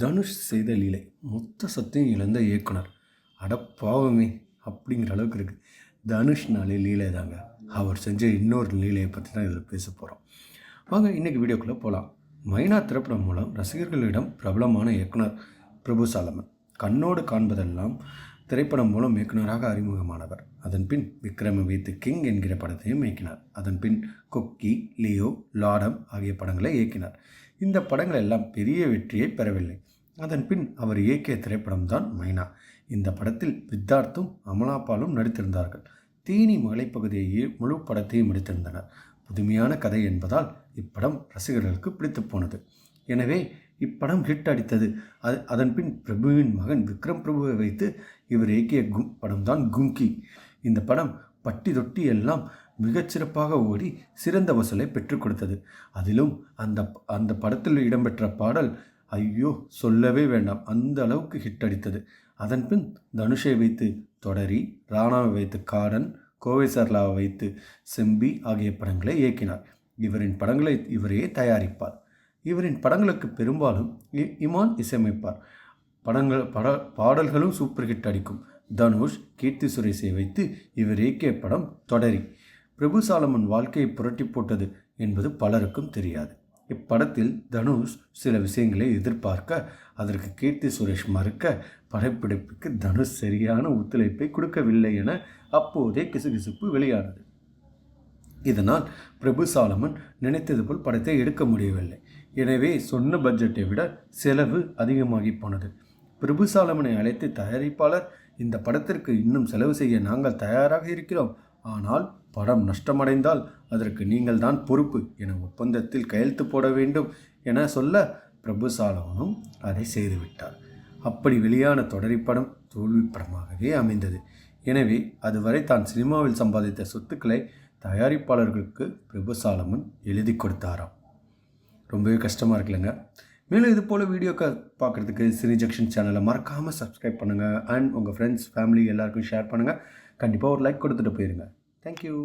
தனுஷ் செய்த லீலை மொத்த சத்தையும் இழந்த இயக்குனர். அடப்பாவமே அப்படிங்கிற அளவுக்கு இருக்குது தனுஷ்னாலே லீலை தாங்க. அவர் செஞ்ச இன்னொரு லீலையை பற்றி தான் இதில் பேச போகிறோம் வாங்க இன்றைக்கி வீடியோக்குள்ளே போகலாம் மைனா திரைப்படம் மூலம் ரசிகர்களிடம் பிரபலமான இயக்குனர் பிரபு சாலமன். கண்ணோடு காண்பதெல்லாம் திரைப்படம் மூலம் இயக்குனராக அறிமுகமானவர். அதன்பின் விக்ரம வித் கிங் என்கிற படத்தையும் இயக்கினார். அதன்பின் கொக்கி லியோ லாடம் ஆகிய படங்களை இயக்கினார். இந்த படங்கள் எல்லாம் பெரிய வெற்றியை பெறவில்லை. அதன்பின் அவர் இயக்கிய திரைப்படம்தான் மைனா. இந்த படத்தில் வித்தார்த்தும் அமலாபாலும் நடித்திருந்தார்கள். தேனி மலைப்பகுதியை முழு படத்தையும் எடுத்திருந்தனர். புதுமையான கதை என்பதால் இப்படம் ரசிகர்களுக்கு பிடித்து போனது. எனவே இப்படம் ஹிட் அடித்தது. அது அதன் பின் பிரபுவின் மகன் விக்ரம் பிரபுவை வைத்து இவர் இயக்கிய கும் படம்தான் கும்கி. இந்த படம் பட்டி தொட்டி எல்லாம் மிகச்சிறப்பாக ஓடி சிறந்த வசூலை பெற்றுக் கொடுத்தது. அதிலும் அந்த அந்த படத்தில் இடம்பெற்ற பாடல் ஐயோ சொல்லவே வேண்டாம் அந்த அளவுக்கு ஹிட் அடித்தது. அதன் பின் தனுஷை வைத்து தொடரி ராணாவை வைத்து காடன் கோவை சர்லாவை வைத்து செம்பி ஆகிய படங்களை இயக்கினார். இவரின் படங்களை இவரே தயாரிப்பார். இவரின் படங்களுக்கு பெரும்பாலும் இ- இமான் இசையமைப்பார். படங்கள் பட பாடல்களும் சூப்பர் ஹிட் அடிக்கும். தனுஷ் கீர்த்தி சுரேஷை வைத்து இவர் இயக்கிய படம் தொடரி. பிரபு சாலமன் வாழ்க்கையை புரட்டி போட்டது என்பது பலருக்கும் தெரியாது. இப்படத்தில் தனுஷ் சில விஷயங்களை எதிர்பார்க்க அதற்கு கீர்த்தி சுரேஷ் மறுக்க படப்பிடிப்புக்கு தனுஷ் சரியான ஒத்துழைப்பை கொடுக்கவில்லை என அப்போதே கிசுகிசுப்பு வெளியானது. இதனால் பிரபு சாலமன் நினைத்தது போல் படத்தை எடுக்க முடியவில்லை. எனவே சொன்ன பட்ஜெட்டை விட செலவு அதிகமாகி போனது. பிரபு சாலமனை அழைத்து தயாரிப்பாளர் இந்த படத்திற்கு இன்னும் செலவு செய்ய நாங்கள் தயாராக இருக்கிறோம். ஆனால் படம் நஷ்டமடைந்தால் அதற்கு நீங்கள் தான் பொறுப்பு என ஒப்பந்தத்தில் கையெழுத்து போட வேண்டும் என சொல்ல பிரபு சாலமனும் அதை செய்துவிட்டார். அப்படி வெளியான தொடரிப்படம் தோல்வி படமாகவே அமைந்தது. எனவே அதுவரை தான் சினிமாவில் சம்பாதித்த சொத்துக்களை தயாரிப்பாளர்களுக்கு பிரபு சாலமன் எழுதி கொடுத்தாராம். ரொம்பவே கஷ்டமாக இருக்குல்லங்க. மேலும் இது போல் வீடியோக்கள் பார்க்குறதுக்கு சினி ஜங்ஷன் சேனலை மறக்காமல் சப்ஸ்கிரைப் பண்ணுங்கள் அண்ட் உங்கள் ஃப்ரெண்ட்ஸ் ஃபேமிலி எல்லாருக்கும் ஷேர் பண்ணுங்கள் கண்டிப்பாக ஒரு லைக் கொடுத்துட்டு போயிருங்க. தேங்க்யூ